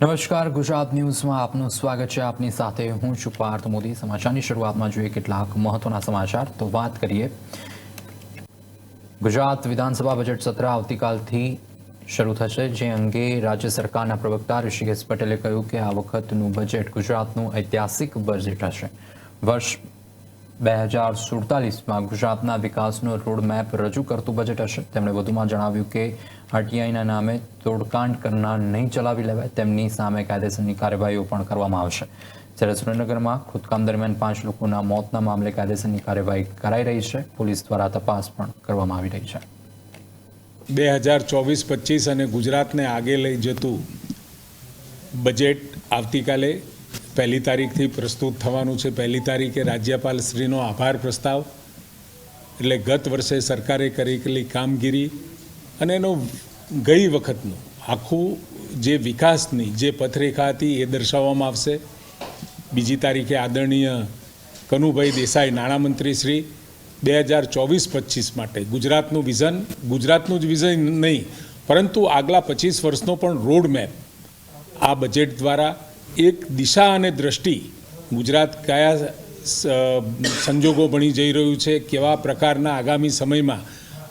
નમસ્કાર, ગુજરાત ન્યૂઝમાં આપનું સ્વાગત છે. આપની સાથે હું છું પાર્થ મોદી. સમાચારની શરૂઆતમાં જોઈએ કેટલાક મહત્વના સમાચાર. તો વાત કરીએ. ગુજરાત વિધાનસભા બજેટ સત્ર આવતીકાલથી શરૂ થશે, જે અંગે રાજ્ય સરકારના પ્રવક્તા ઋષિકેશ પટેલે કહ્યું કે આ વખતનું બજેટ ગુજરાતનું ઐતિહાસિક બજેટ હશે. વર્ષ બે હજાર સુડતાલીસમાં ગુજરાતના વિકાસનો રોડમેપ રજૂ કરતું બજેટ હશે. તેમણે વધુમાં જણાવ્યું કે આરટીઆઈના નામે તોડકાંડ કરનાર નહીં ચલાવી લેવાય, તેમની સામે કાયદેસરની કાર્યવાહીઓ પણ કરવામાં આવશે. જ્યારે સુરેન્દ્રનગરમાં ખોદકામ દરમિયાન પાંચ લોકોના મોતના મામલે કાયદેસરની કાર્યવાહી કરાઈ રહી છે. પોલીસ દ્વારા તપાસ પણ કરવામાં આવી રહી છે. બે હજાર ચોવીસ પચીસ અને ગુજરાતને આગે લઈ જતું બજેટ આવતીકાલે પહેલી તારીખથી પ્રસ્તુત થવાનું છે. પહેલી તારીખે રાજ્યપાલ શ્રીનો આભાર પ્રસ્તાવ. એટલે ગત વર્ષે સરકારે કરેલી કામગીરી અને એનો ગઈ વખતનું આખું જે વિકાસની જે પથરેખા હતી એ દર્શાવવામાં આવશે. બીજી તારીખે આદરણીય કનુભાઈ દેસાઈ, નાણામંત્રીશ્રી, બે હજાર ચોવીસ પચીસ માટે ગુજરાતનું વિઝન, ગુજરાતનું જ વિઝન નહીં, પરંતુ આગલા પચીસ વર્ષનો પણ રોડ મેપ આ બજેટ દ્વારા એક દિશા અને દ્રષ્ટિ ગુજરાત કયા સંજોગો બની જઈ રહ્યું છે, કેવા પ્રકારના આગામી સમયમાં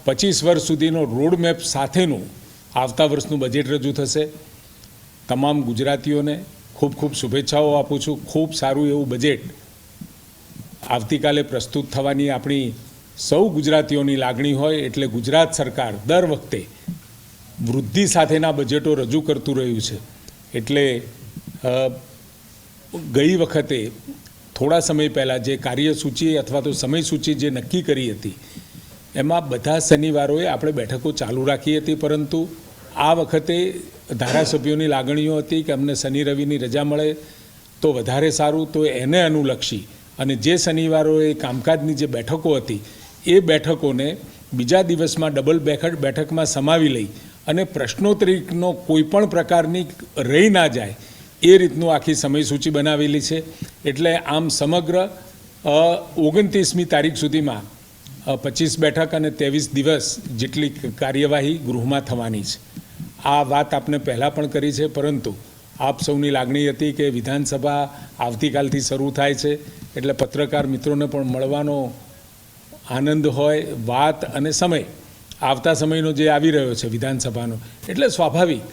પચીસ વર્ષ સુધીનો રોડ મેપ સાથેનું આવતા વર્ષનું બજેટ રજૂ થશે. તમામ ગુજરાતીઓને ખૂબ ખૂબ શુભેચ્છાઓ આપું છું. ખૂબ સારું એવું બજેટ આવતીકાલે પ્રસ્તુત થવાની આપણી સૌ ગુજરાતીઓની લાગણી હોય એટલે ગુજરાત સરકાર દર વખતે વૃદ્ધિ સાથેના બજેટો રજૂ કરતું રહ્યું છે. એટલે ગઈ વખતે થોડા સમય પહેલાં જે કાર્યસૂચિ અથવા તો સમયસૂચિ જે નક્કી કરી હતી, એમાં બધા શનિવારોએ આપણે બેઠકો ચાલુ રાખી હતી, પરંતુ આ વખતે ધારાસભ્યોની લાગણીઓ હતી કે અમને શનિ રવિની રજા મળે તો વધારે સારું, તો એને અનુલક્ષી અને જે શનિવારોએ કામકાજની જે બેઠકો હતી, એ બેઠકોને બીજા દિવસમાં ડબલ બેઠક, બેઠકમાં સમાવી લઈ અને પ્રશ્નોત્તરીનો કોઈ પણ પ્રકારની રહી ના જાય એ રીતનું આખી સમયસૂચિ બનાવેલી છે. એટલે આમ સમગ્ર ઓગણત્રીસમી તારીખ સુધીમાં પચીસ બેઠક અને ત્રેવીસ દિવસ જેટલી કાર્યવાહી ગૃહમાં થવાની છે. આ વાત આપને પહેલાં પણ કરી છે, પરંતુ આપ સૌની લાગણી હતી કે વિધાનસભા આવતીકાલથી શરૂ થાય છે, એટલે પત્રકાર મિત્રોને પણ મળવાનો આનંદ હોય, વાત અને સમય, આવતા સમયનો જે આવી રહ્યો છે વિધાનસભાનો. એટલે સ્વાભાવિક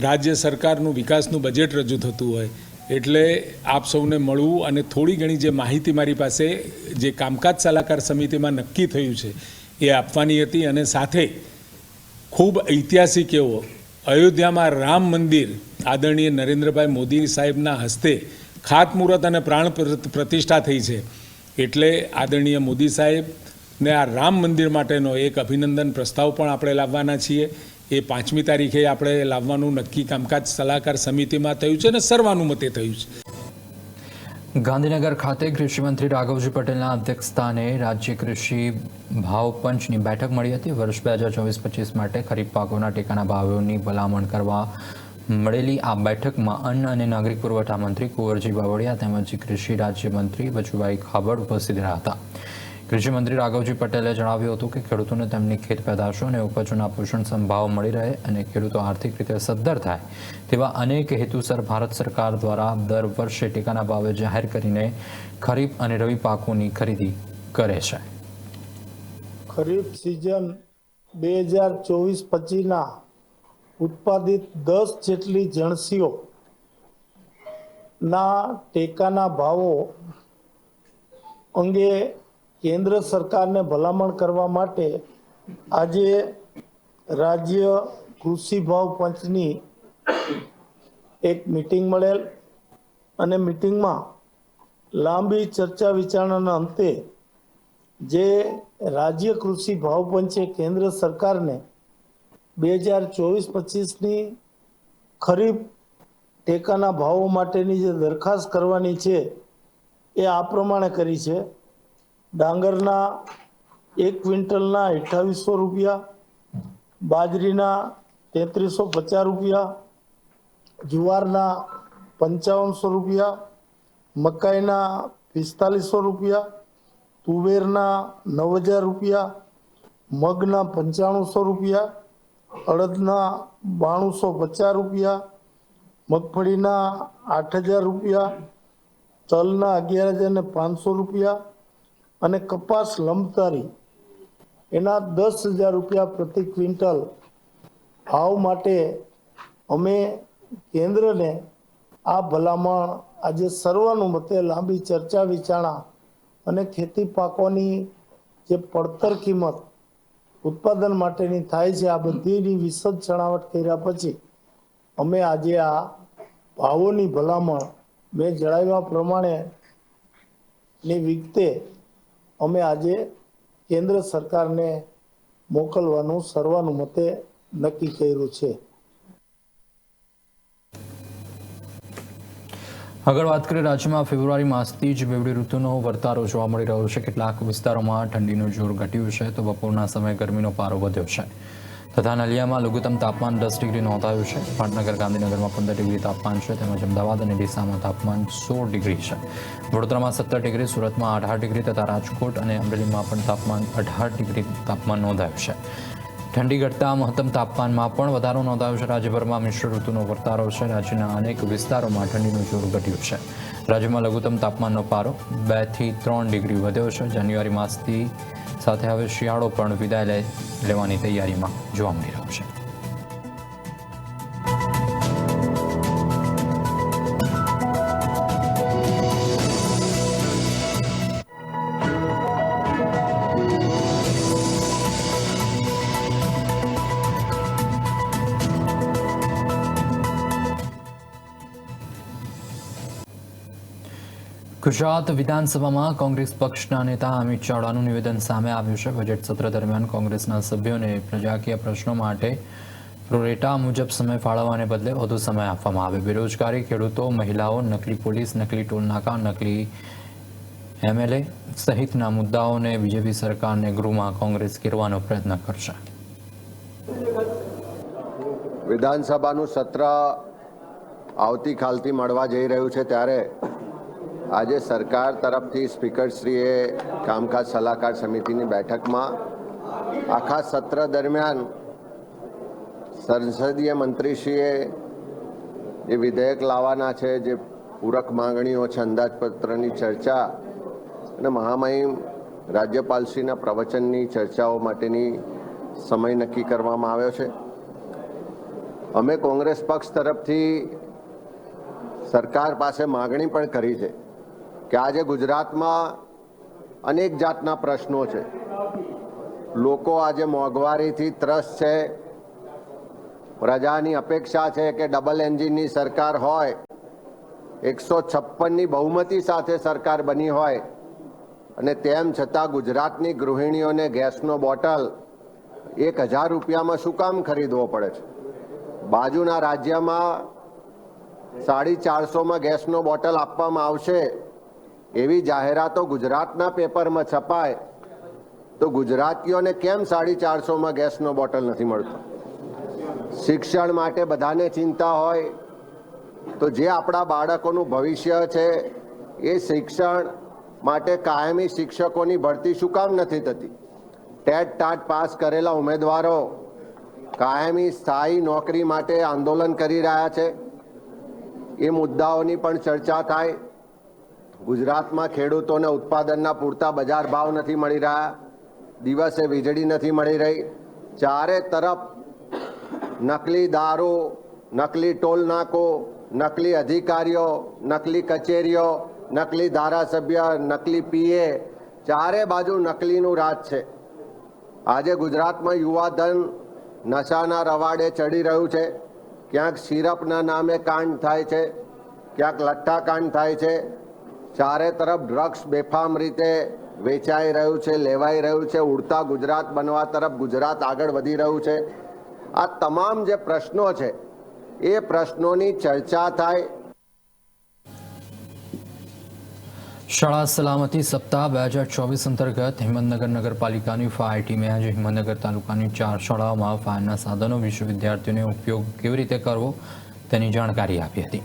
રાજ્ય સરકારનું વિકાસનું બજેટ રજૂ થતું હોય, એટલે આપ સૌને મળવું અને થોડી ઘણી જે માહિતી મારી પાસે, જે કામકાજ સલાહકાર સમિતિમાં નક્કી થયું છે, એ આપવાની હતી અને સાથે ખૂબ ઐતિહાસિક એવો અયોધ્યામાં રામ મંદિર આદરણીય નરેન્દ્રભાઈ મોદી સાહેબના હસ્તે ખાતમુહૂર્ત અને પ્રાણ પ્ર- પ્રતિષ્ઠા થઈ છે. એટલે આદરણીય મોદી સાહેબને આ રામ મંદિર માટેનો એક અભિનંદન પ્રસ્તાવ પણ આપણે લાવવાના છીએ. એ પાંચમી તારીખે આપણે લાવવાનું નક્કી કામકાજ સલાહકાર સમિતિમાં થયું છે અને સર્વાનુમતે થયું છે. ગાંધીનગર ખાતે કૃષિમંત્રી રાઘવજી પટેલના અધ્યક્ષસ્થાને રાજ્ય કૃષિ ભાવ પંચની બેઠક મળી હતી. વર્ષ બે હજાર ચોવીસ પચીસ માટે ખરીફ પાકોના ટેકાના ભાવોની ભલામણ કરવા મળેલી આ બેઠકમાં અન્ન અને નાગરિક પુરવઠા મંત્રી કુંવરજી બાવળિયા તેમજ કૃષિ રાજ્યમંત્રી બચુભાઈ ખાબડ ઉપસ્થિત રહ્યા હતા. કૃષિમંત્રી રાઘવજી પટેલે જણાવ્યું હતું કે ખેડૂતોને તેમની ખેત પેદાશો અને ઉપજોના પોષણ સંભાવ મળી રહે અને ખેડૂતો આર્થિક રીતે સદ્ધર થાય, તેવા અનેક હેતુસર ભારત સરકાર દ્વારા દર વર્ષે ટેકાના ભાવે જાહેર કરીને ખરીફ અને રવિ પાકોની ખરીદી કરે છે. ખરીફ સિઝન બે હજાર ચોવીસ પચીસના ઉત્પાદિત દસ જેટલી જણસીઓ ના ટેકાના ભાવો અંગે કેન્દ્ર સરકારને ભલામણ કરવા માટે આજે રાજ્ય કૃષિ ભાવ પંચની એક મિટિંગ મળેલ અને મિટિંગમાં લાંબી ચર્ચા વિચારણાના અંતે જે રાજ્ય કૃષિ ભાવ પંચે કેન્દ્ર સરકારને બે હજાર ચોવીસ પચીસની ખરીફ ટેકાના ભાવો માટેની જે દરખાસ્ત કરવાની છે એ આ પ્રમાણે કરી છે. ડાંગરના એક ક્વિન્ટલના અઠ્ઠાવીસો રૂપિયા, બાજરીના તેત્રીસો પચાસ રૂપિયા, જુવારના પંચાવનસો રૂપિયા, મકાઈના પિસ્તાલીસો રૂપિયા, તુવેરના નવ હજાર રૂપિયા, મગના પંચાણુંસો રૂપિયા, અડદના બાણુંસો પચાસ રૂપિયા, મગફળીના આઠ હજાર રૂપિયા, તલના અગિયાર હજાર ને પાંચસો રૂપિયા અને કપાસ લંબતારી એના દસ હજાર રૂપિયા પ્રતિ ક્વિન્ટલ ભાવ માટે અમે કેન્દ્રને આ ભલામણ આજે સર્વાનુમતે લાંબી ચર્ચા, વિચારણા અને ખેતી પાકોની જે પડતર કિંમત ઉત્પાદન માટેની થાય છે, આ બધીની વિશદ છણાવટ કર્યા પછી અમે આજે આ ભાવોની ભલામણ મેં જણાવ્યા પ્રમાણે ની વિગતે અમે આજે કેન્દ્ર સરકારને મોકલવાનું સર્વાનુમતે નક્કી કર્યું છે. આગળ વાત કરીએ રાજ્યમાં ફેબ્રુઆરી માસથી જ બેવડી ઋતુનો વર્તારો જોવા મળી રહ્યો છે. કેટલાક વિસ્તારોમાં ઠંડીનું જોર ઘટ્યું છે તો બપોરના સમયે ગરમીનો પારો વધ્યો છે. તથા નલિયામાં લઘુત્તમ તાપમાન દસ ડિગ્રી નોંધાયું છે. પાટનગર, ગાંધીનગરમાં પંદર ડિગ્રી તાપમાન છે તેમજ અમદાવાદ અને ડીસામાં તાપમાન સોળ ડિગ્રી છે. વડોદરામાં સત્તર ડિગ્રી, સુરતમાં અઢાર ડિગ્રી તથા રાજકોટ અને અમરેલીમાં પણ તાપમાન અઢાર ડિગ્રી તાપમાન નોંધાયું છે. ઠંડી ઘટતા મહત્તમ તાપમાનમાં પણ વધારો નોંધાયો છે. રાજ્યભરમાં મિશ્ર ઋતુનો વર્તારો છે. રાજ્યના અનેક વિસ્તારોમાં ઠંડીનું જોર ઘટ્યું છે. રાજ્યમાં લઘુત્તમ તાપમાનનો પારો બેથી ત્રણ ડિગ્રી વધ્યો છે. જાન્યુઆરી માસથી સાથે હવે શિયાળો પણ વિદાય લેવાની તૈયારીમાં જોવા મળી રહ્યો છે. ગુજરાત વિધાનસભામાં કોંગ્રેસ પક્ષના નેતા અમિત ચાવડાનું નિવેદન સામે આવ્યું છે. બજેટ સત્ર દરમિયાન કોંગ્રેસના સભ્યોને પ્રજાકીય પ્રશ્નો માટે પ્રોરેટા મુજબ સમય ફાળવવાને બદલે વધુ સમય આપવામાં આવે બેરોજગારી, ખેડૂતો, મહિલાઓ, નકલી પોલીસ, નકલી ટોલનાકા નકલી એમએલએ સહિતના મુદ્દાઓને બીજેપી સરકારને ગૃહમાં કોંગ્રેસ ઘેરવાનો પ્રયત્ન કરશે. વિધાનસભાનું સત્ર આવતીકાલથી મળવા જઈ રહ્યું છે ત્યારે આજે સરકાર તરફથી સ્પીકરશ્રીએ કામકાજ સલાહકાર સમિતિની બેઠકમાં આખા સત્ર દરમિયાન સંસદીય મંત્રીશ્રીએ જે વિધેયક લાવવાના છે, જે પૂરક માંગણીઓ છે, અંદાજપત્રની ચર્ચા અને મહામહિમ રાજ્યપાલશ્રીના પ્રવચનની ચર્ચાઓ માટેની સમય નક્કી કરવામાં આવ્યો છે. અમે કોંગ્રેસ પક્ષ તરફથી સરકાર પાસે માગણી પણ કરી છે. કે આજે ગુજરાતમાં અનેક જાતના પ્રશ્નો છે. લોકો આજે મોંઘવારીથી ત્રસ્ત છે. પ્રજાની અપેક્ષા છે કે ડબલ એન્જિનની સરકાર હોય, એકસો છપ્પનની બહુમતી સાથે સરકાર બની હોય, અને તેમ છતાં ગુજરાતની ગૃહિણીઓને ગેસનો બોટલ એક હજાર રૂપિયામાં શું કામ ખરીદવો પડે છે? બાજુના રાજ્યમાં સાડી ચારસોમાં ગેસનો બોટલ આપવામાં આવશે એવી જાહેરાતો ગુજરાતના પેપરમાં છપાય, તો ગુજરાતીઓને કેમ સાડી ચારસોમાં ગેસનો બોટલ નથી મળતો? શિક્ષણ માટે બધાને ચિંતા હોય, તો જે આપણા બાળકોનું ભવિષ્ય છે, એ શિક્ષણ માટે કાયમી શિક્ષકોની ભરતી શું કામ નથી થતી? ટેટ ટાટ પાસ કરેલા ઉમેદવારો કાયમી સ્થાયી નોકરી માટે આંદોલન કરી રહ્યા છે. એ મુદ્દાઓની પણ ચર્ચા થાય. ગુજરાતમાં ખેડૂતોને ઉત્પાદનના પૂરતા બજાર ભાવ નથી મળી રહ્યા, દિવસે વીજળી નથી મળી રહી, ચારે તરફ નકલી દારૂ, નકલી ટોલ નાકો, નકલી અધિકારીઓ, નકલી કચેરીઓ, નકલી ધારાસભ્ય, નકલી પીએ, ચારે બાજુ નકલીનું રાજ છે. આજે ગુજરાતમાં યુવાધન નશાના રવાડે ચડી રહ્યું છે. ક્યાંક સિરપના નામે કાંડ થાય છે, ક્યાંક લઠ્ઠા કાંડ થાય છે ચારે તરફ ડ્રગ્સ બેફામ રીતે વેચાઈ રહ્યું છે, લેવાઈ રહ્યું છે, ઉડતા ગુજરાત બનવા તરફ ગુજરાત આગળ વધી રહ્યું છે. આ તમામ જે પ્રશ્નો છે, એ પ્રશ્નોની ચર્ચા થાય. શાળા સલામતી સપ્તાહ બે હજાર ચોવીસ અંતર્ગત હિંમતનગર નગરપાલિકાની ફાયર ટીમે આજે હિંમતનગર તાલુકાની ચાર શાળાઓમાં ફાયરના સાધનો વિશે વિદ્યાર્થીઓને ઉપયોગ કેવી રીતે કરવો તેની જાણકારી આપી હતી.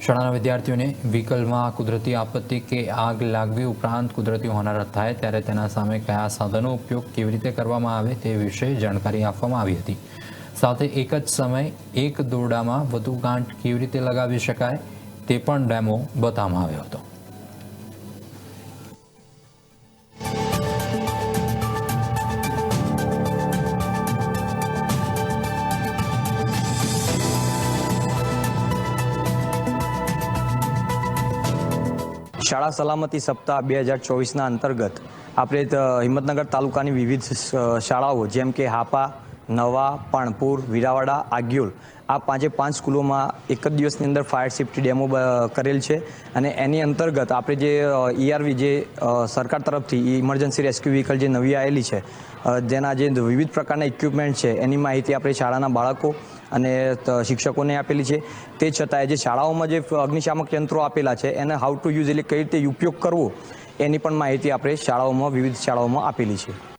શાળાના વિદ્યાર્થીઓને વ્હીકલમાં કુદરતી આપત્તિ કે આગ લાગવી ઉપરાંત કુદરતી હોનારત થાય ત્યારે તેના સામે કયા સાધનો ઉપયોગ કેવી રીતે કરવામાં આવે તે વિશે જાણકારી આપવામાં આવી હતી. સાથે એક જ સમયે એક દોરડામાં વધુ ગાંઠ કેવી રીતે લગાવી શકાય તે પણ ડેમો બતાવવામાં આવ્યો હતો. શાળા સલામતી સપ્તાહ બે હજાર ચોવીસના અંતર્ગત આપણે હિંમતનગર તાલુકાની વિવિધ શાળાઓ જેમ કે હાપા નવા પાણપુર વિરાવાડા, આગિયોલ આ પાંચે પાંચ સ્કૂલોમાં એક જ દિવસની અંદર ફાયર સેફ્ટી ડેમો કરેલ છે અને એની અંતર્ગત આપણે જે ઈઆરવી જે સરકાર તરફથી ઇમરજન્સી રેસ્ક્યુ વ્હીકલ જે નવી આવેલી છે જેના જે વિવિધ પ્રકારના ઇક્વિપમેન્ટ છે એની માહિતી આપણે શાળાના બાળકો અને શિક્ષકોને આપેલી છે. તે છતાંય જે શાળાઓમાં જે અગ્નિશામક યંત્રો આપેલા છે એને હાઉ ટુ યુઝ એટલે કઈ રીતે ઉપયોગ કરવો એની પણ માહિતી આપણે શાળાઓમાં, વિવિધ શાળાઓમાં આપેલી છે.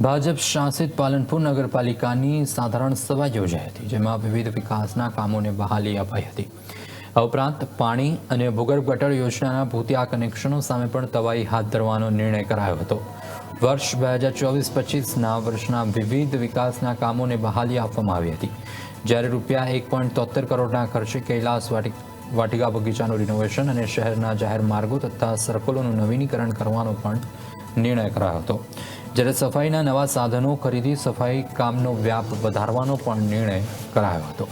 ભાજપ શાસિત પાલનપુર નગરપાલિકાની સાધારણ સભા યોજાઈ હતી, જેમાં વિવિધ વિકાસના કામોને બહાલી અપાઈ હતી. આ ઉપરાંત પાણી અને ભૂગર્ભ ગટર યોજનાના ભૂતિયા કનેક્શનો સામે પણ તવાઈ હાથ ધરવાનો નિર્ણય કરાયો હતો. વર્ષ બે હજાર ચોવીસ પચીસના વર્ષના વિવિધ વિકાસના કામોને બહાલી આપવામાં આવી હતી. જ્યારે રૂપિયા એક પોઈન્ટ તોતેર કરોડના ખર્ચે કૈલાસ વાટિક બગીચાનું રિનોવેશન અને શહેરના જાહેર માર્ગો તથા સર્કલોનું નવીનીકરણ કરવાનો પણ નિર્ણય કરાયો હતો. જ્યારે સફાઈના નવા સાધનો ખરીદી સફાઈ કામનો વ્યાપ વધારવાનો પણ નિર્ણય કરાયો હતો.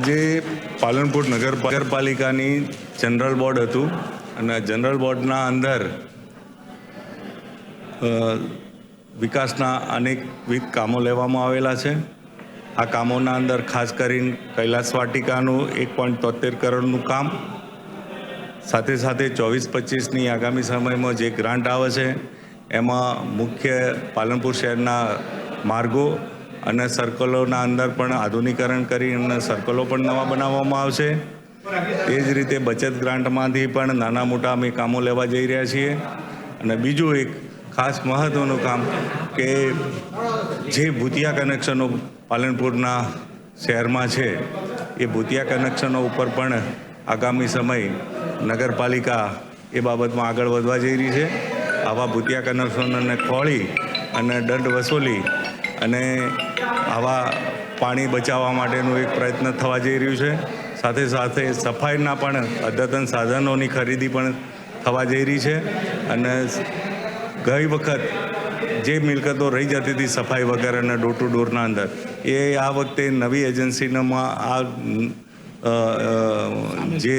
આજે પાલનપુર નગર નગરપાલિકાની જનરલ બોર્ડ હતું અને જનરલ બોર્ડના અંદર વિકાસના અનેકવિધ કામો લેવામાં આવેલા છે. આ કામોના અંદર ખાસ કરીને કૈલાસ વાટિકાનું એક પોઈન્ટ તોતેર કરોડનું કામ, સાથે સાથે ચોવીસ પચીસની આગામી સમયમાં જે ગ્રાન્ટ આવે છે, એમાં મુખ્ય પાલનપુર શહેરના માર્ગો અને સર્કલોના અંદર પણ આધુનિકરણ કરી અને સર્કલો પણ નવા બનાવવામાં આવશે. એ જ રીતે બચત ગ્રાન્ટમાંથી પણ નાના મોટા અમે કામો લેવા જઈ રહ્યા છીએ. અને બીજું એક ખાસ મહત્ત્વનું કામ કે જે ભૂતિયા કનેક્શનો પાલનપુરના શહેરમાં છે, એ ભૂતિયા કનેક્શનો ઉપર પણ આગામી સમય નગરપાલિકા એ બાબતમાં આગળ વધવા જઈ રહી છે. આવા ભૂતિયા કનેક્શનોને ખોળી અને દંડ વસૂલી અને આવા પાણી બચાવવા માટેનું એક પ્રયત્ન થવા જઈ રહ્યું છે. સાથે સાથે સફાઈના પણ અદ્યતન સાધનોની ખરીદી પણ થવા જઈ રહી છે અને ગઈ વખત જે મિલકતો રહી જતી હતી સફાઈ વગર અને ડોર ટુ ડોરના અંદર, એ આ વખતે નવી એજન્સીનામાં આ જે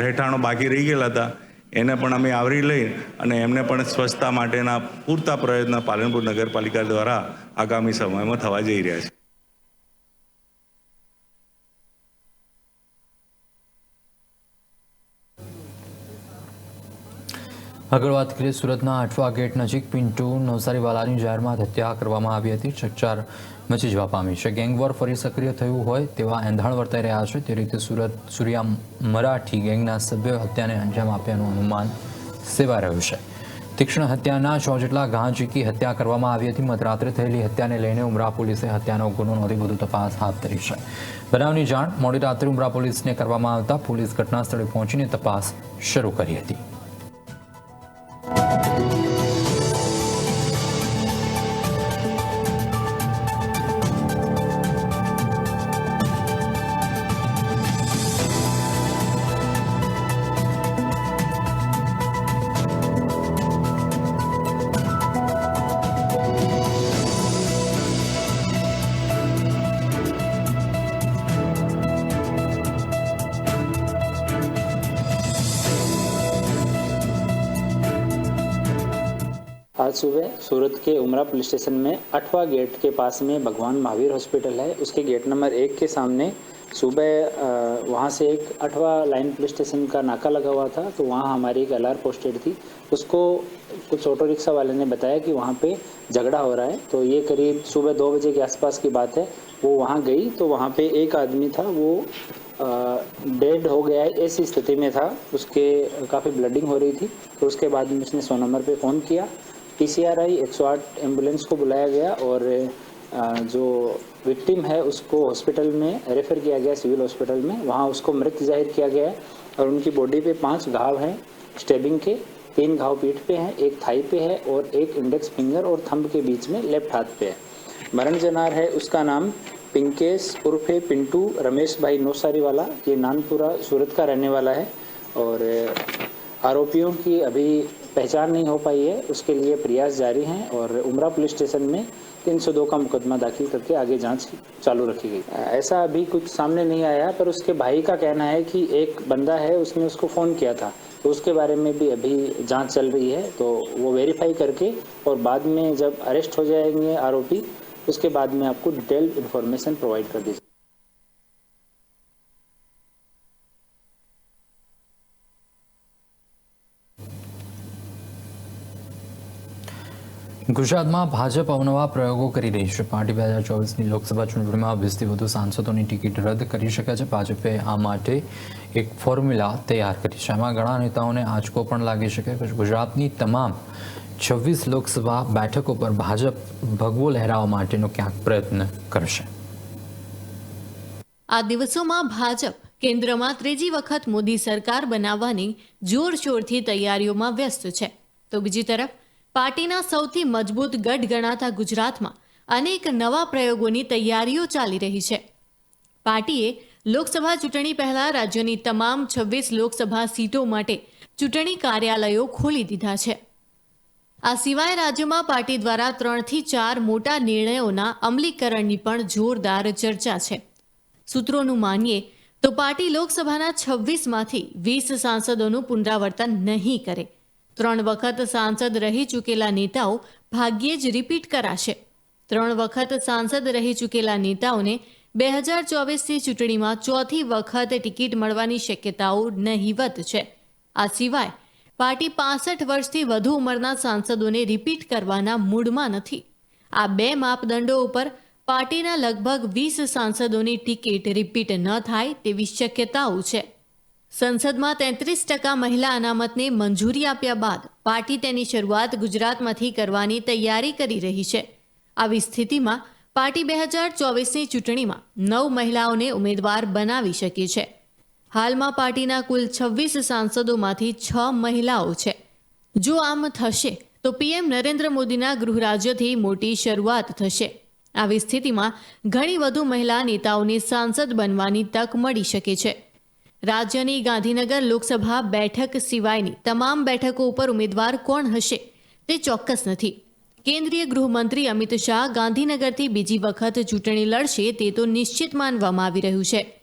રહેઠાણો બાકી રહી ગયેલા હતા, એને પણ અમે આવરી લઈ અને એમને પણ સ્વચ્છતા માટેના પૂરતા પ્રયત્ન પાલનપુર નગરપાલિકા દ્વારા આગામી સમયમાં થવા જઈ રહ્યા છે. આગળ વાત કરીએ સુરતના અઠવા ગેટ નજીક પિન્ટુ નવસારીવાલાની જાહેરમાં હત્યા કરવામાં આવી હતી. ચકચાર મચી જવા પામી છે. ગેંગવોર ફરી સક્રિય થયું હોય તેવા એંધાણ વર્તાઈ રહ્યા છે. તે રીતે સુરત સૂર્યા મરાઠી ગેંગના સભ્યો હત્યાને અંજામ આપ્યાનું અનુમાન સેવાઈ રહ્યું છે. તીક્ષ્ણ હત્યાના છ જેટલા ગાંચીકી હત્યા કરવામાં આવી હતી. મધરાત્રે થયેલી હત્યાને લઈને ઉમરા પોલીસે હત્યાનો ગુનો નોંધી વધુ તપાસ હાથ ધરી છે. બનાવની જાણ મોડી રાત્રે ઉમરા પોલીસને કરવામાં આવતા પોલીસ ઘટના સ્થળે પહોંચીને તપાસ શરૂ કરી હતી. आज सुबह सूरत के उमरा पुलिस स्टेशन में अठवा गेट के पास में भगवान महावीर हॉस्पिटल है। उसके गेट नंबर एक के सामने सुबह वहाँ से एक अठवा लाइन पुलिस स्टेशन का नाका लगा हुआ था तो वहाँ हमारी एक एल पोस्टेड थी। उसको कुछ ऑटो रिक्शा वाले ने बताया कि वहाँ पे झगड़ा हो रहा है। तो ये करीब सुबह दो बजे के आसपास की बात है। वो वहाँ गई तो वहाँ पे एक आदमी था, वो डेड हो गया है, ऐसी स्थिति में था। उसके काफ़ी ब्लडिंग हो रही थी। तो उसके बाद में उसने सौ नंबर पे फ़ोन किया। पीसीआर आई 108 एंबुलेंस को बुलाया गया और जो विक्टिम है, उसको हॉस्पिटल में रेफर किया गया सिविल हॉस्पिटल में। वहाँ उसको मृत ज़ाहिर किया गया और उनकी बॉडी पे पाँच घाव हैं स्टेबिंग के। तीन घाव पीठ पे हैं, एक थाई पे है और एक इंडेक्स फिंगर और थंब के बीच में लेफ़्ट हाथ पे है। मरण जनार है, उसका नाम पिंकेश उर्फे पिंटू रमेश भाई नौसारी वाला ये नानपुरा सूरत का रहने वाला है और, आरोपियों की अभी पहचान नहीं हो पाई है। उसके लिए प्रयास जारी हैं और उमरा पुलिस स्टेशन में 302 का मुकदमा दाखिल करके आगे जाँच चालू रखी गई। ऐसा अभी कुछ सामने नहीं आया, पर उसके भाई का कहना है कि एक बंदा है, उसने उसको फ़ोन किया था। तो उसके बारे में भी अभी जाँच चल रही है तो वो वेरीफाई करके और बाद में जब अरेस्ट हो जाएँगे आरोपी, उसके बाद में आपको डिटेल इन्फॉर्मेशन प्रोवाइड कर दी ગુજરાતમાં ભાજપ અવનવા પ્રયોગો કરી રહી છે. પાર્ટી બે હજાર ચોવીસની લોકસભા ચૂંટણીમાં વીસથી વધુ સાંસદોની ટિકિટ રદ કરી શકે છે. ભાજપે આ માટે એક ફોર્મ્યુલા તૈયાર કરી છે. આમાં ઘણા નેતાઓને આંચકો પણ લાગી શકે ગુજરાતની તમામ છવ્વીસ લોકસભા બેઠકો પર ભાજપ ભગવો લહેરાવવા માટેનો ક્યાંક પ્રયત્ન કરશે. આ દિવસોમાં ભાજપ કેન્દ્રમાં ત્રીજી વખત મોદી સરકાર બનાવવાની જોરશોરથી તૈયારીઓમાં વ્યસ્ત છે. તો બીજી તરફ પાર્ટીના સૌથી મજબૂત ગઢ ગણાતા ગુજરાતમાં અનેક નવા પ્રયોગોની તૈયારીઓ ચાલી રહી છે. પાર્ટીએ લોકસભા ચૂંટણી પહેલા રાજ્યની તમામ છવ્વીસ લોકસભા સીટો માટે ચૂંટણી કાર્યાલયો ખોલી દીધા છે. આ સિવાય રાજ્યમાં પાર્ટી દ્વારા ત્રણથી ચાર મોટા નિર્ણયોના અમલીકરણની પણ જોરદાર ચર્ચા છે. સૂત્રોનું માનીએ તો પાર્ટી લોકસભાના છવ્વીસમાંથી વીસ સાંસદોનું પુનરાવર્તન નહીં કરે. ત્રણ વખત સાંસદ રહી ચૂકેલા નેતાઓ ભાગ્યે જ રિપીટ કરાશે. ત્રણ વખત સાંસદ રહી ચૂકેલા નેતાઓને બે હજાર ચોવીસની ચૂંટણીમાં ચોથી વખત ટિકિટ મળવાની શક્યતાઓ નહીવત છે. આ સિવાય પાર્ટી પાસઠ વર્ષથી વધુ ઉંમરના સાંસદોને રિપીટ કરવાના મૂડમાં નથી. આ બે માપદંડો ઉપર પાર્ટીના લગભગ વીસ સાંસદોની ટિકિટ રિપીટ ન થાય તેવી શક્યતાઓ છે. સંસદમાં તેત્રીસ ટકા મહિલા અનામતને મંજૂરી આપ્યા બાદ પાર્ટી તેની શરૂઆત ગુજરાતમાંથી કરવાની તૈયારી કરી રહી છે. આવી સ્થિતિમાં પાર્ટી બે હજાર ચોવીસની ચૂંટણીમાં નવ મહિલાઓને ઉમેદવાર બનાવી શકે છે. હાલમાં પાર્ટીના કુલ છવ્વીસ સાંસદોમાંથી છ મહિલાઓ છે. જો આમ થશે, તો પીએમ નરેન્દ્ર મોદીના ગૃહરાજ્યથી મોટી શરૂઆત થશે. આવી સ્થિતિમાં ઘણી વધુ મહિલા નેતાઓને સાંસદ બનવાની તક મળી શકે છે. રાજ્યની ગાંધીનગર લોકસભા બેઠક સિવાયની તમામ બેઠકો ઉપર ઉમેદવાર કોણ હશે તે ચોક્કસ નથી. કેન્દ્રીય ગૃહમંત્રી અમિત શાહ ગાંધીનગરથી બીજી વખત ચૂંટણી લડશે તે તો નિશ્ચિત માનવામાં આવી રહ્યું છે.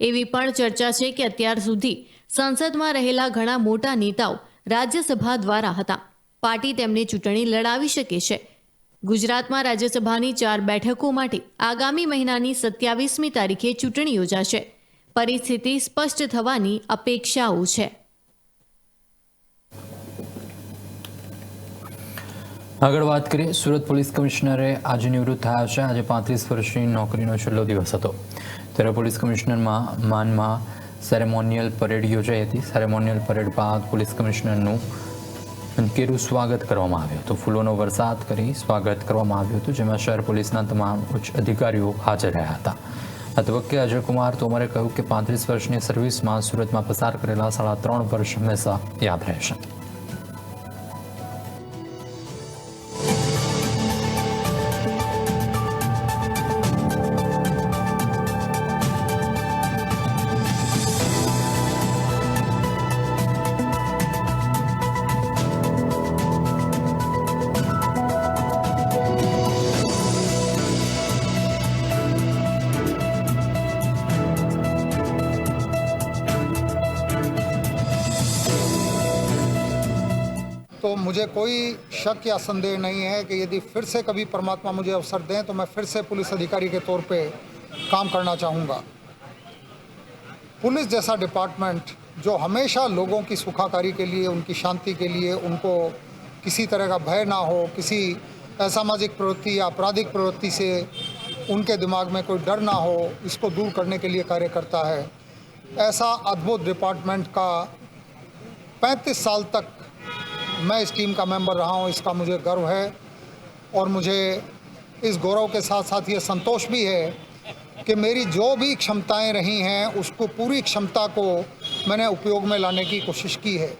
એવી પણ ચર્ચા છે કે અત્યાર સુધી સંસદમાં રહેલા ઘણા મોટા નેતાઓ રાજ્યસભા દ્વારા હતા. પાર્ટી તેમને ચૂંટણી લડાવી શકે છે. ગુજરાતમાં રાજ્યસભાની ચાર બેઠકો માટે આગામી મહિનાની સત્યાવીસમી તારીખે ચૂંટણી યોજાશે. પરિસ્થિતિ સ્પષ્ટ થવાની અપેક્ષાઓ છે. આગળ વાત કરીએ. સુરત પોલીસ કમિશનરે આજે નિવૃત્ત થયા છે. આજે પાંત્રીસ વર્ષની નોકરીનો છેલ્લો દિવસ હતો. ત્યારે પોલીસ કમિશનરમાં માનમાં સેરેમોનિયલ પરેડ યોજાઈ હતી. સેરેમોનિયલ પરેડ બાદ પોલીસ કમિશનરનું અંકેરું સ્વાગત કરવામાં આવ્યું હતું. ફૂલોનો વરસાદ કરી સ્વાગત કરવામાં આવ્યું હતું, જેમાં શહેર પોલીસના તમામ ઉચ્ચ અધિકારીઓ હાજર રહ્યા હતા. આ તબક્કે અજયકુમાર તોમરે કહ્યું કે પાંત્રીસ વર્ષની સર્વિસમાં સુરતમાં પસાર કરેલા સાડા ત્રણ વર્ષ હંમેશા યાદ રહેશે. मुझे कोई शक या संदेह नहीं है कि यदि फिर से कभी परमात्मा मुझे अवसर दें तो मैं फिर से पुलिस अधिकारी के तौर पे काम करना चाहूँगा। पुलिस जैसा डिपार्टमेंट, जो हमेशा लोगों की सुखाकारी के लिए, उनकी शांति के लिए, उनको किसी तरह का भय ना हो, किसी असामाजिक प्रवृत्ति या आपराधिक प्रवृत्ति से उनके दिमाग में कोई डर ना हो, इसको दूर करने के लिए कार्य करता है। ऐसा अद्भुत डिपार्टमेंट का 35 साल तक मैं इस टीम का मेंबर रहा हूँ, इसका मुझे गर्व है और मुझे इस गौरव के साथ साथ ये संतोष भी है कि मेरी जो भी क्षमताएँ रही हैं, उसको पूरी क्षमता को मैंने उपयोग में लाने की कोशिश की है।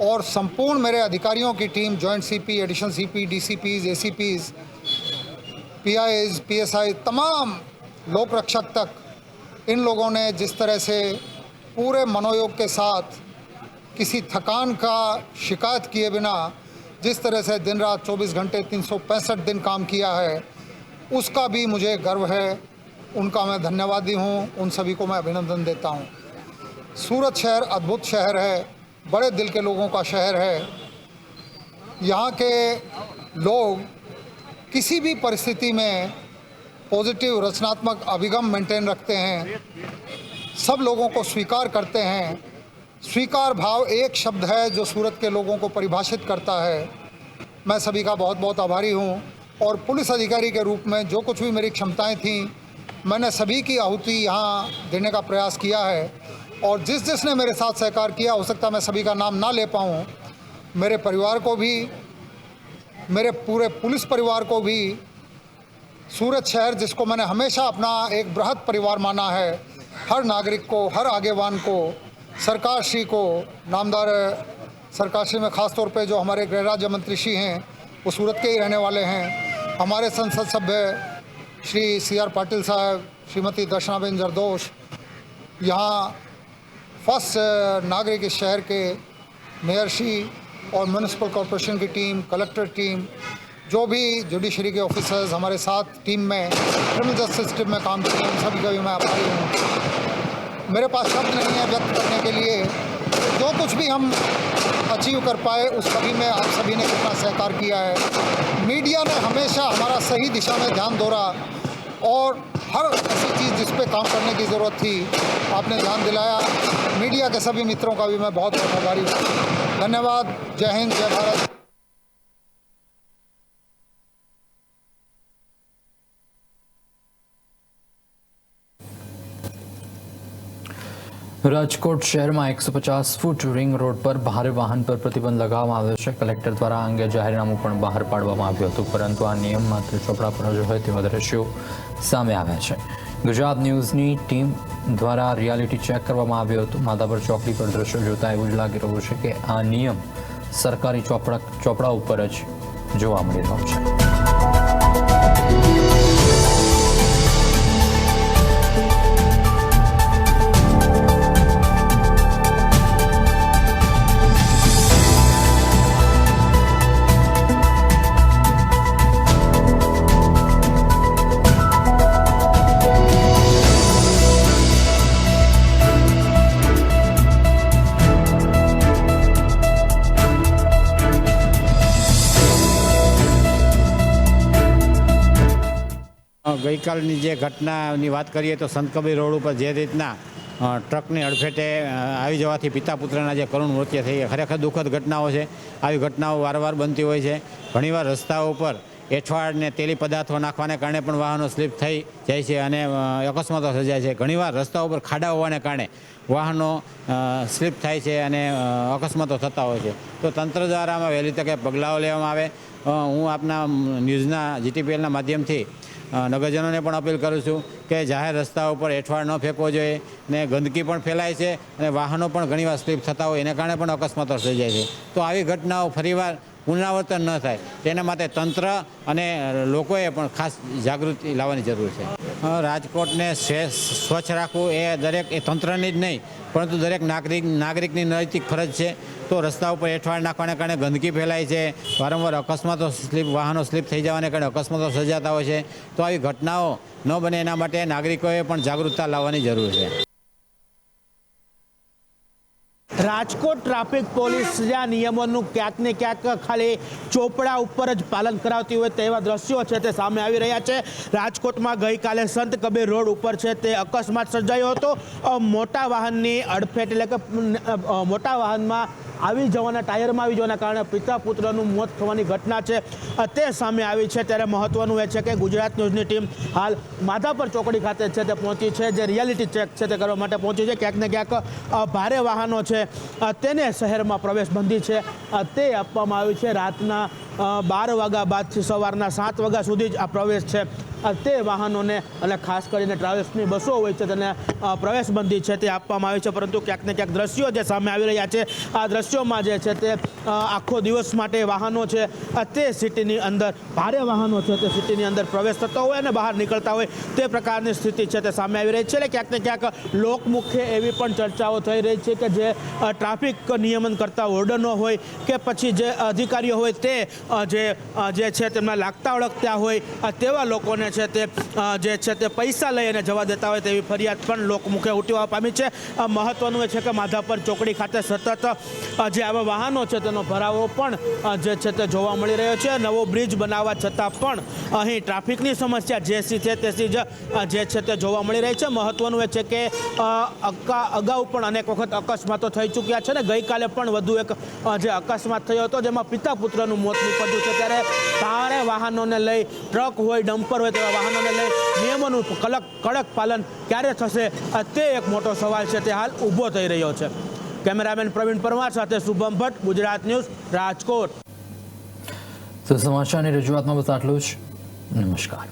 और संपूर्ण मेरे अधिकारियों की team, joint CP, additional CP, DCPs, ACPs PIs PSI, तमाम लोक रक्षक तक, इन लोगों ने जिस तरह से पूरे मनोयोग के साथ किसी थकान का शिकायत किए बिना जिस तरह से दिन रात 24 घंटे तीन सौ पैंसठ दिन काम किया है, उसका भी मुझे गर्व है। उनका मैं धन्यवादी हूँ। उन सभी को मैं अभिनंदन देता हूँ। सूरत शहर अद्भुत शहर है। बड़े दिल के लोगों का शहर है। यहाँ के लोग किसी भी परिस्थिति में पॉजिटिव, रचनात्मक अभिगम मेंटेन रखते हैं। सब लोगों को स्वीकार करते हैं। स्वीकार भाव एक शब्द है जो सूरत के लोगों को परिभाषित करता है। मैं सभी का बहुत बहुत आभारी हूँ और पुलिस अधिकारी के रूप में जो कुछ भी मेरी क्षमताएँ थीं, मैंने सभी की आहुति यहाँ देने का प्रयास किया है और जिस जिसने मेरे साथ सहकार किया, हो सकता है मैं सभी का नाम ना ले पाऊँ। मेरे परिवार को भी, मेरे पूरे पुलिस परिवार को भी, सूरत शहर जिसको मैंने हमेशा अपना एक बृहद परिवार माना है, हर नागरिक को, हर आगेवान को सरकार श्री को नामदार सरकार श्री में ख़ास तौर पे जो हमारे गृह राज्य मंत्री श्री हैं, वो सूरत के ही रहने वाले हैं। हमारे संसद सभ्य श्री सी आर पाटिल साहब, श्रीमती दर्शनाबेन जरदोश, यहाँ फ़र्स्ट नागरिक इस शहर के मेयर श्री और म्यूनसिपल कॉरपोरेशन की टीम कलेक्टर टीम, जो भी जुडिशरी के ऑफिसर्स हमारे साथ टीम में क्रिमिनल जस्टिस टीम में काम किए उन सभी का भी मैं आभारी हूँ। मेरे पास शब्द नहीं है व्यक्त करने के लिए। जो कुछ भी हम अचीव कर पाए, उस सभी में आप सभी ने कितना सहकार किया है। मीडिया ने हमेशा हमारा सही दिशा में ध्यान दोहरा और हर ऐसी चीज़ जिस पे काम करने की ज़रूरत थी, आपने ध्यान दिलाया। मीडिया के सभी मित्रों का भी मैं बहुत बहुत आभारी हूँ। धन्यवाद। जय हिंद, जय भारत। રાજકોટ શહેરમાં એકસો પચાસ ફૂટ રિંગ રોડ પર ભારે વાહન પર પ્રતિબંધ લગાવવામાં આવ્યો છે. કલેક્ટર દ્વારા અંગે જાહેરનામું પણ બહાર પાડવામાં આવ્યું હતું, પરંતુ આ નિયમ માત્ર ચોપડા પર જ હોય તેવા દ્રશ્યો સામે આવ્યા છે. ગુજરાત ન્યૂઝની ટીમ દ્વારા રિયાલિટી ચેક કરવામાં આવ્યું હતું. માધાપર ચોકડી પર દ્રશ્યો જોતા એવું જ લાગી રહ્યું છે કે આ નિયમ સરકારી ચોપડા ચોપડા ઉપર જ જોવા મળી રહ્યો છે. ગઈકાલની જે ઘટનાની વાત કરીએ તો સંતકબીર રોડ ઉપર જે રીતના ટ્રકની અડફેટે આવી જવાથી પિતા પુત્રના જે કરુણ મૃત્યુ થઈ ખરેખર દુઃખદ ઘટનાઓ છે. આવી ઘટનાઓ વારંવાર બનતી હોય છે. ઘણીવાર રસ્તાઓ ઉપર એઠવાડને તેલી પદાર્થો નાખવાને કારણે પણ વાહનો સ્લીપ થઈ જાય છે અને અકસ્માતો સર્જાય છે. ઘણીવાર રસ્તા ઉપર ખાડા હોવાને કારણે વાહનો સ્લીપ થાય છે અને અકસ્માતો થતા હોય છે. તો તંત્ર દ્વારા વહેલી તકે પગલાઓ લેવામાં આવે. હું આપના ન્યૂઝના, જીટીપીએલના માધ્યમથી નગરજનોને પણ અપીલ કરું છું કે જાહેર રસ્તા ઉપર એઠવાડ ન ફેંકવો જોઈએ ને ગંદકી પણ ફેલાય છે અને વાહનો પણ ઘણીવાર સ્લીપ થતા હોય, એને કારણે પણ અકસ્માતો સર્જાય છે. તો આવી ઘટનાઓ ફરીવાર પુનરાવર્તન ન થાય, તેના માટે તંત્ર અને લોકોએ પણ ખાસ જાગૃતિ લાવવાની જરૂર છે. રાજકોટને સ્વચ્છ રાખવું એ દરેક, એ તંત્રની જ નહીં, પરંતુ દરેક નાગરિક, નાગરિકની નૈતિક ફરજ છે. તો રસ્તા ઉપર એઠવાડ નાખવાને કારણે ગંદકી ફેલાય છે. વારંવાર અકસ્માતો સ્લીપ, વાહનો સ્લીપ થઈ જવાને કારણે અકસ્માતો સર્જાતા હોય છે. તો આવી ઘટનાઓ ન બને એના માટે નાગરિકોએ પણ જાગૃતતા લાવવાની જરૂર છે. રાજકોટ ટ્રાફિક પોલીસ જ્યાં નિયમોનું ક્યાંક ને ક્યાંક ખાલી ચોપડા ઉપર જ પાલન કરાવતી હોય તેવા દ્રશ્યો છે તે સામે આવી રહ્યા છે. રાજકોટમાં ગઈકાલે સંત કબીર રોડ ઉપર છે તે અકસ્માત સર્જાયો હતો. મોટા વાહનની અડફેટ એટલે કે મોટા વાહનમાં આવી જવાના ટાયરમાં આવી જવાના કારણે પિતા પુત્રનું મોત થવાની ઘટના છે. તે સામે આવી છે. ત્યારે મહત્વનું એ છે કે ગુજરાત ન્યૂઝની ટીમ હાલ માધાપર ચોકડી ખાતે છે તે પહોંચી છે. જે રિયાલિટી ચેક છે તે કરવા માટે પહોંચી છે. ક્યાંક ને ક્યાંક ભારે વાહનો છે. તેને શહેરમાં પ્રવેશ બંધી છે તે આપવામાં આવ્યું છે. રાતના બાર વાગ્યા બાદથી સવારના સાત વાગ્યા સુધી જ આ પ્રવેશ છે. તે વાહનોને અને ખાસ કરીને ટ્રાવેલ્સની બસો હોય છે તેને પ્રવેશબંધી છે તે આપવામાં આવી છે. પરંતુ ક્યાંક ને ક્યાંક દ્રશ્યો જે સામે આવી રહ્યા છે, આ દ્રશ્યોમાં જે છે તે આખો દિવસ માટે વાહનો છે. તે સિટીની અંદર ભારે વાહનો છે તે સિટીની અંદર પ્રવેશ થતો હોય અને બહાર નીકળતા હોય તે પ્રકારની સ્થિતિ છે તે સામે આવી રહી છે. એટલે ક્યાંક ને ક્યાંક લોકમુખે એવી પણ ચર્ચાઓ થઈ રહી છે કે જે ટ્રાફિક નિયમન કરતા ઓર્ડરનો હોય કે પછી જે અધિકારીઓ હોય તે જે જે છે તેમના લાગતા ઓળખતા હોય તેવા લોકોને છે તે જે છે તે પૈસા લઈ અને જવા દેતા હોય તેવી ફરિયાદ પણ લોકમુખે ઉઠવા પામી છે. મહત્વનું એ છે કે માધાપર ચોકડી ખાતે સતત જે આવા વાહનો છે તેનો ભરાવો પણ જે છે તે જોવા મળી રહ્યો છે. નવો બ્રિજ બનાવવા છતાં પણ અહીં ટ્રાફિકની સમસ્યા જે સી છે તેસી જ જે છે તે જોવા મળી રહી છે. મહત્વનું એ છે કે અગાઉ પણ અનેક વખત અકસ્માતો થઈ ચૂક્યા છે ને ગઈકાલે પણ વધુ એક જે અકસ્માત થયો હતો જેમાં પિતા પુત્રનું મોત નીપજ્યું છે ત્યારે ભારે વાહનોને લઈ ટ્રક હોય, ડમ્પર હોય તેવા વાહનોને લઈ નિયમોનું કડક કડક પાલન ક્યારે થશે? તે એક મોટો સવાલ છે, તે હાલ ઊભો થઈ રહ્યો છે. કેમેરામેન પ્રવીણ પરમાર સાથે શુભમ ભટ્ટ, ગુજરાત ન્યૂઝ, રાજકોટ. તો સમાચારની રજૂઆતમાં બસ આટલું જ. નમસ્કાર.